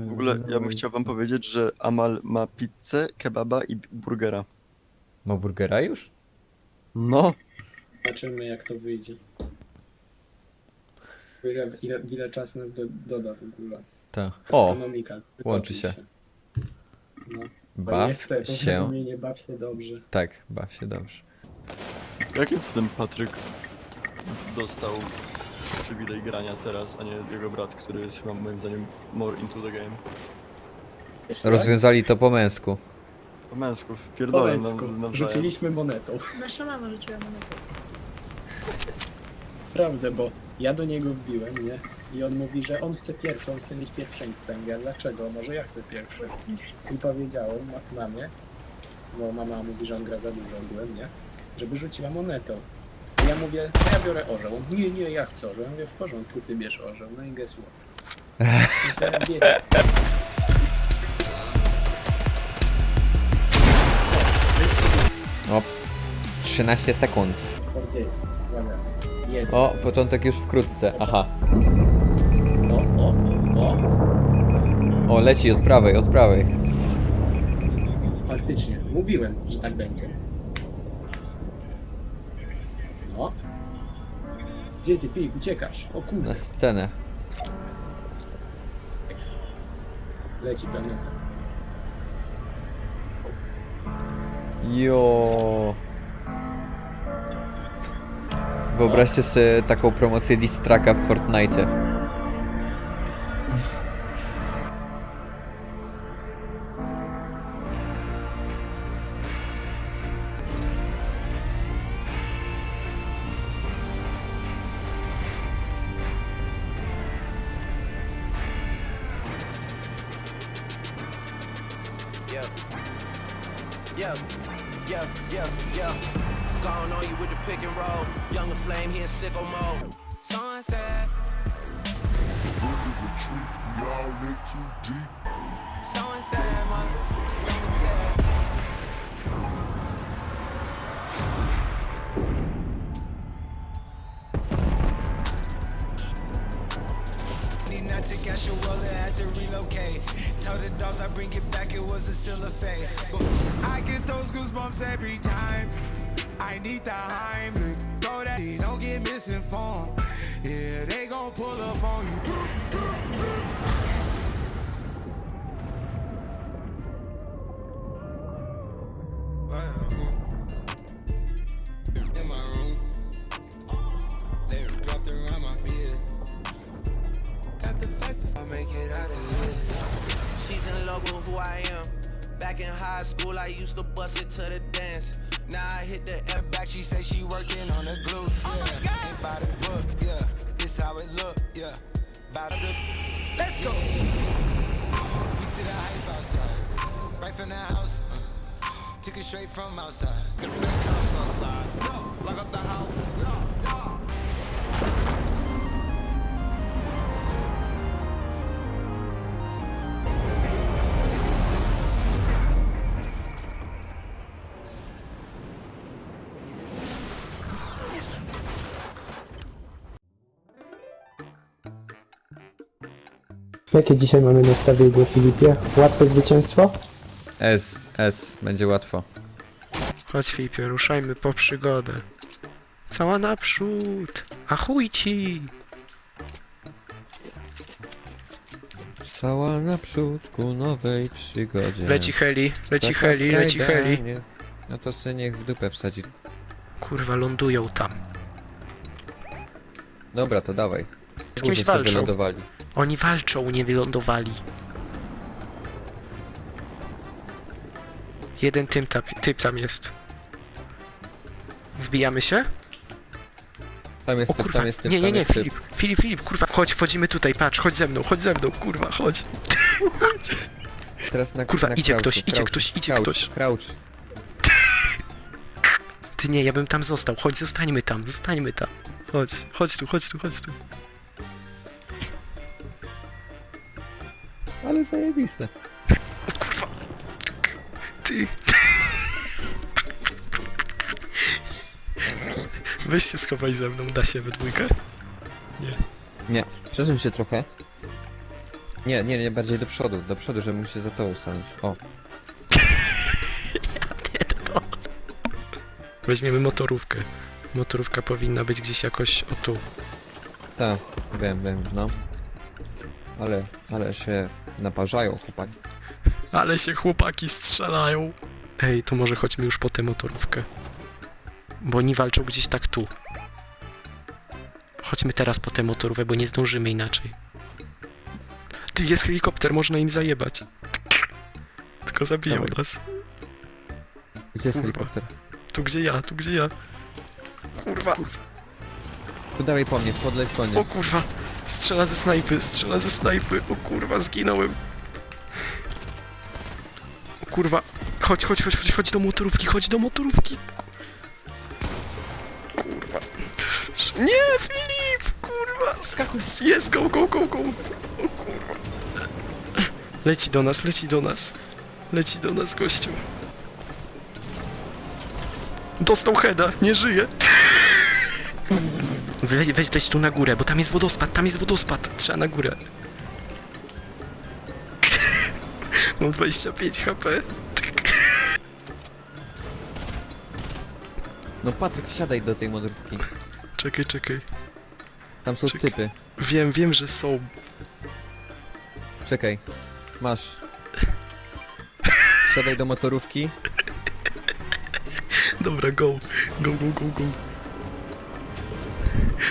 W ogóle ja bym chciał wam powiedzieć, że Amal ma pizzę, kebaba i burgera. Ma burgera już? No, Zobaczymy jak to wyjdzie. Ile, ile, ile czasu nas do, doda w ogóle. Tak. O, Astronomika. łączy się. No. Bo baw jest się. powiadomienie, baw się dobrze. Tak, baw się dobrze. jakim cudem Patryk dostał przywilej grania teraz, a nie jego brat, który jest chyba moim zdaniem more into the game. Jeszcze Rozwiązali to po męsku. Po męsku, tak? Po pierdolę nam, męsku. nawzajem. Rzuciliśmy monetą. Nasza mama rzuciła monetę. Prawdę, bo ja do niego wbiłem, nie? I on mówi, że on chce pierwszy, on chce mieć pierwszeństwo. Ja mówię, "A dlaczego? Może ja chcę pierwszy. I powiedziałem ma- mamie, bo mama mówi, że on gra za dużo ogółem, nie? Żeby rzuciła monetą. Ja mówię, "To ja biorę orzeł. Nie, nie, ja chcę orzeł. Ja mówię, w porządku, ty bierz orzeł. No i guess what? No. O, 13 sekund. For this. Uwaga. Jeden. O, początek już wkrótce. Aha. O, o, o. O, leci od prawej, od prawej. Faktycznie. Mówiłem, że tak będzie. Gdzie ty, Filip, uciekasz? O kurde. Na scenę. Leci planeta. Jo. Wyobraźcie sobie taką promocję Distraka w Fortnite. Flame, he in sicko mode. Sunset. Y'all lit too deep. Sunset, man. Sunset. Need not to cash a roller, had to relocate. Told the dogs I bring it back, it was a fate. I get those goosebumps every time. I need the Heimlich. Throw that, don't get misinformed. Yeah, they gon' pull up on you. In my room, they dropped around my bed. Got the fastest, I'll make it out of here. She's in love with who I am. Back in high school, I used to bust it to the dance. Now I hit the Her back, she say she working on the glutes. Yeah, ain't by the book. Yeah, this how it look. Yeah, by the. Let's go. We see the hype outside, right from the house. Uh, took it straight from outside. The big house outside. Lock up the house. Jakie dzisiaj mamy nastawienie, Filipie? Łatwe zwycięstwo? S, S, będzie łatwo. Chodź Filipie, ruszajmy po przygodę. Cała naprzód! A chuj ci! Cała naprzód ku nowej przygodzie. Leci heli, leci Taka heli, leci frajda, heli. nie- No to se niech w dupę wsadzi. Kurwa, lądują tam. Dobra, to dawaj. Z kimś sobie walczą. Oni walczą, nie wylądowali. Jeden typ tam, typ tam jest. Wbijamy się? Tam jest O typ, kurwa, tam jest typ, nie, nie, tam nie, jest typ. Filip, Filip, Filip, kurwa, chodź, wchodzimy tutaj, patrz, chodź ze mną, chodź ze mną, kurwa, chodź. Teraz na Kurwa, na idzie crouchu, ktoś, idzie ktoś, idzie crouch, ktoś. Crouch. Ty nie, ja bym tam został, chodź, zostańmy tam, zostańmy tam. Chodź, chodź tu, chodź tu, chodź tu. Ale zajebiste. Ty. Weź się schowaj ze mną, da się we dwójkę? Nie, przesuń się trochę. Nie, nie, nie, bardziej do przodu, do przodu, żeby mógł się za tobą stanąć. O, Weźmiemy motorówkę. Motorówka powinna być gdzieś jakoś o tu. tak, wiem, wiem, no. Ale, ale się naparzają chłopaki. Ale się chłopaki strzelają. Ej, to może chodźmy już po tę motorówkę. Bo oni walczą gdzieś tak tu. Chodźmy teraz po tę motorówkę, bo nie zdążymy inaczej. Ty, jest helikopter, można im zajebać. Tylko zabiją Dawaj. nas. Gdzie jest Kurwa. helikopter? Tu gdzie ja, tu gdzie ja. Kurwa, Tu dawaj po mnie, podleć po o kurwa. Strzela ze snajpy, strzela ze snajpy. O kurwa, zginąłem. O kurwa. Chodź, chodź, chodź, chodź, chodź do motorówki, chodź do motorówki. Kurwa. Nie, Filip, kurwa. Wskakuj! Jest, go, go, go, go. O kurwa. Leci do nas, leci do nas. Leci do nas, gościu. Dostał heada, nie żyje. Weź, weź, weź tu na górę, bo tam jest wodospad, tam jest wodospad. Trzeba na górę. Mam 25 HP. No Patryk, wsiadaj do tej motorówki. Czekaj, czekaj. Tam są Czekaj. typy. Wiem, wiem, że są. Czekaj. Masz. Wsiadaj do motorówki. Dobra, go. Go, go, go, go.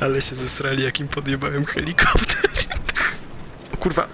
Ale się zesrali, jakim podjebałem helikopter. O kurwa.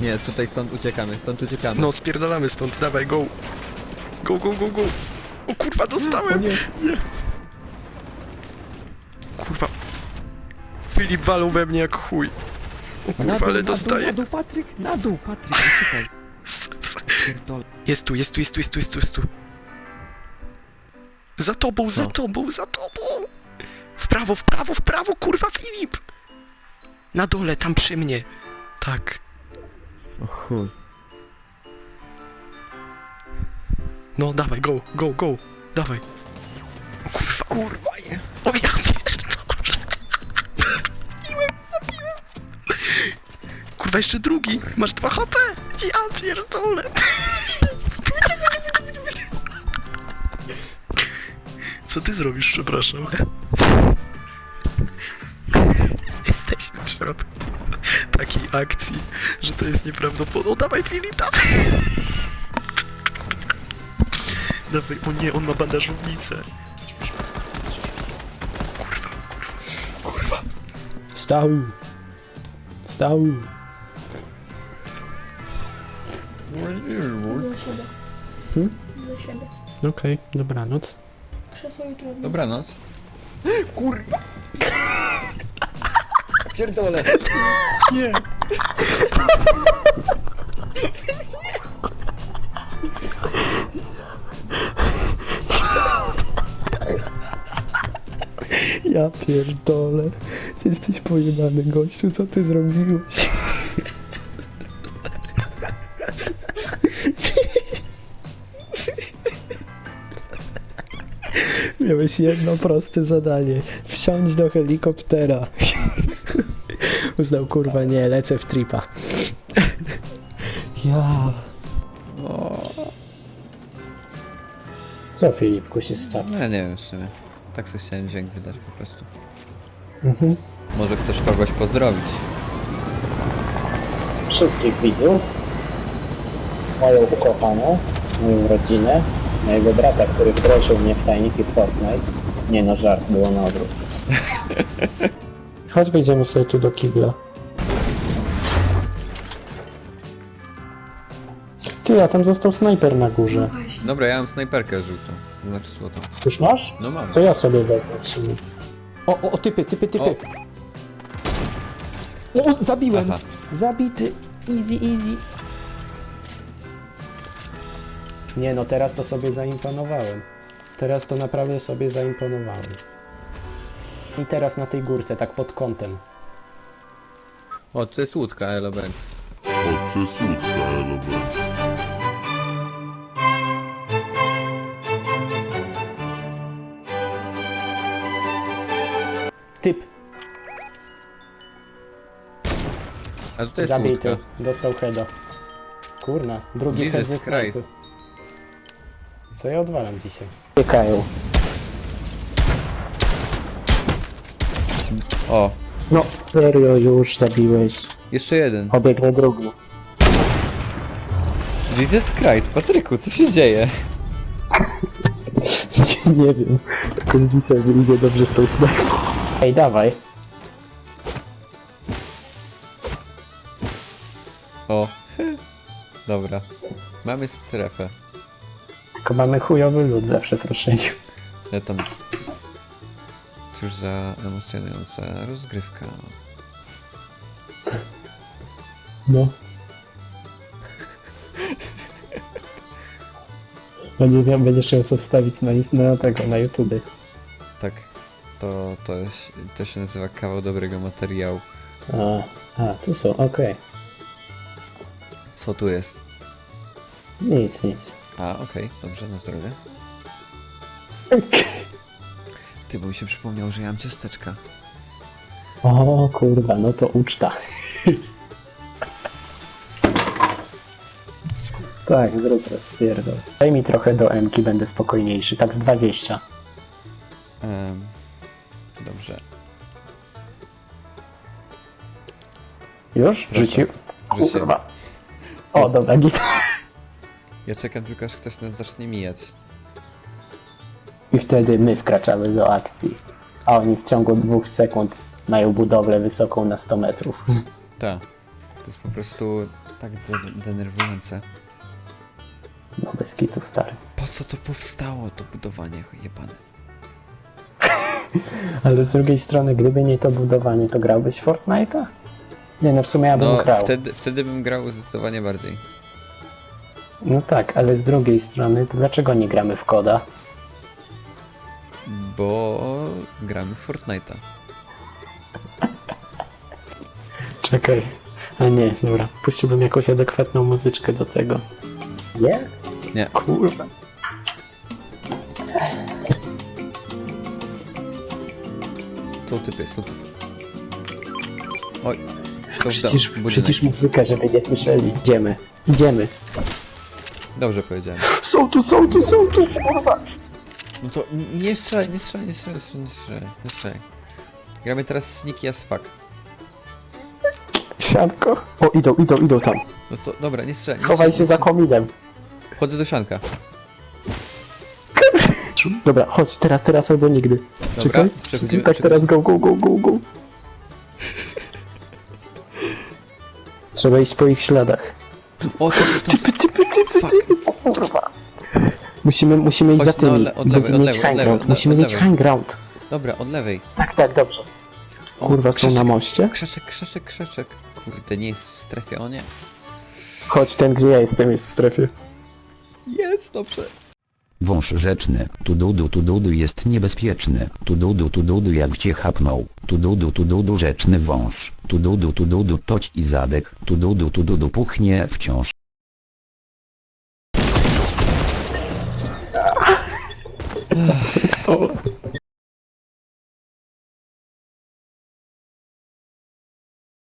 Nie, tutaj stąd uciekamy, stąd uciekamy. No, spierdalamy stąd, dawaj, go. Go, go, go, go. O kurwa, dostałem. nie. Kurwa. Filip walą we mnie jak chuj. O Na kurwa, dół, ale na dół, dostaję. na dół, Patryk, na dół, Patryk, uciekaj. Tu, jest tu, jest tu, jest tu, jest tu, jest tu. Za tobą, za tobą, za tobą! W prawo, w prawo, w prawo, kurwa, Filip! Na dole, tam przy mnie. Tak. O chuj. No, dawaj, go, go, go. Dawaj. O kurwa, Kurwa, nie. o ja pierdolę. Zabiłem, zabiłem. Kurwa, jeszcze drugi. Masz 2 HP. Ja pierdolę. Co ty zrobisz, przepraszam? Jesteśmy w środku takiej akcji, że to jest nieprawdopodobne. O, dawaj Filip, dawaj! O nie, on ma bandażownicę. Kurwa, Stał. Stał. Do siebie. Hmm? Do siebie. Okej, dobranoc. Krzesło jutro. Dobranoc. Kurwa. Pierdolę. Ja pierdolę. Jesteś pojebany gościu, co ty zrobiłeś? Miałeś jedno proste zadanie. Wsiądź do helikoptera. Uznał, kurwa, nie, lecę w tripa. Ja. Co Filipku się stało? No ja nie wiem w sumie. Tak sobie chciałem dźwięk wydać po prostu. Mhm. Może chcesz kogoś pozdrowić? wszystkich widzów, moją ukochaną, moją rodzinę, mojego brata, który wdrożył mnie w tajniki Fortnite. Nie no, żart, było na odwrót. Chodź wejdziemy sobie tu do kibla. Ty, a tam został snajper na górze. Właśnie. Dobra, ja mam snajperkę żółtą. To znaczy złotą. Już masz? No mam. To ja sobie wezmę w sumie. O, o, o typy, typy, typy. O, o zabiłem! Aha. Zabity. Easy, easy. Nie no, teraz to sobie zaimponowałem. Teraz to naprawdę sobie zaimponowałem. I teraz na tej górce, tak pod kątem. O, to jest łódka, Elo Benz. O, to jest łódka, element. Typ. A tutaj jest Zabity. łódka. Dostał heada. Kurna, drugi head ze Jesus snajpy. Christ. Co ja odwalam dzisiaj? Piekają. O, No serio już zabiłeś. jeszcze jeden. Obiegnie drugi. Jesus Christ, Patryku, co się dzieje? nie wiem. Jakoś dzisiaj mi idzie dobrze z tą snajpą. Ej, dawaj. O, dobra. Mamy strefę. Tylko mamy chujowy lód za przeproszeniem. Ja tam... Cóż za emocjonująca rozgrywka. No. No nie wiem, będziesz miał co wstawić na, na tego, na YouTube. Tak, to, to, się- to się nazywa kawał dobrego materiału. A, a tu są, okej. Co tu jest? Nic, nic. A, okej, dobrze, na zdrowie. Ty, bo mi się przypomniał, że ja mam ciasteczka. O kurwa, no to uczta. tak, zrób rozpierdol. Daj mi trochę do M-ki, będę spokojniejszy, tak z 20. Em, dobrze. Już? Rzucił? Rzuciłem. Kurwa. O, dobra, git. Ja czekam tylko, aż ktoś nas zacznie mijać. I wtedy my wkraczamy do akcji. A oni w ciągu dwóch sekund mają budowlę wysoką na 100 metrów. Tak. To jest po prostu tak de- denerwujące. No bez kitu, stary. Po co to powstało, to budowanie jebane? Ale z drugiej strony, gdyby nie to budowanie, to grałbyś w Fortnite'a? Nie no, w sumie ja bym No, grał. wtedy, wtedy bym grał zdecydowanie bardziej. No tak, ale z drugiej strony, to dlaczego nie gramy w koda? Bo gramy w Fortnite'a. Czekaj. A nie, dobra. Puściłbym jakąś adekwatną muzyczkę do tego. Nie? Nie. Kurwa. Są typy, są typy. Oj, są Przecież, w domu. przecież muzyka, żeby nie słyszeli. Idziemy. Idziemy. Dobrze powiedziałem. Są tu, są tu, są tu, kurwa. No to nie strzelaj, nie strzelaj, nie strzelaj, nie strzelaj, nie strzelaj, nie strzelaj. Gramy teraz sneaky as fuck. Sianko. O, idą, idą, idą tam. No to dobra, nie strzelaj. nie Schowaj strzelaj, się nie za strzelaj. kominem. Wchodzę do sianka. Dobra, chodź, teraz, teraz albo nigdy. Dobra, Czekaj. przechodzimy. Tak, teraz go, go, go, go, go. Trzeba iść po ich śladach. O, to, to, to. Typy, typy, typy, Fuck. typy, o kurwa. Musimy, musimy iść Chodź za tymi. na le- od lewej, Będziemy od mieć lewej, od high lewej, ground. od Musimy lewej. mieć high ground. Dobra, od lewej. Tak, tak, dobrze. O, Kurwa, są na moście? Krzaczek, krzaczek, krzaczek. Kurde, nie jest w strefie, o nie. Chodź, ten gdzie ja jestem jest w strefie. Jest, dobrze. Wąż rzeczny, tududu tududu jest niebezpieczny, tududu tududu jak cię chapnął, tududu tududu rzeczny wąż, tududu tududu toć i zadek, tududu tududu puchnie wciąż.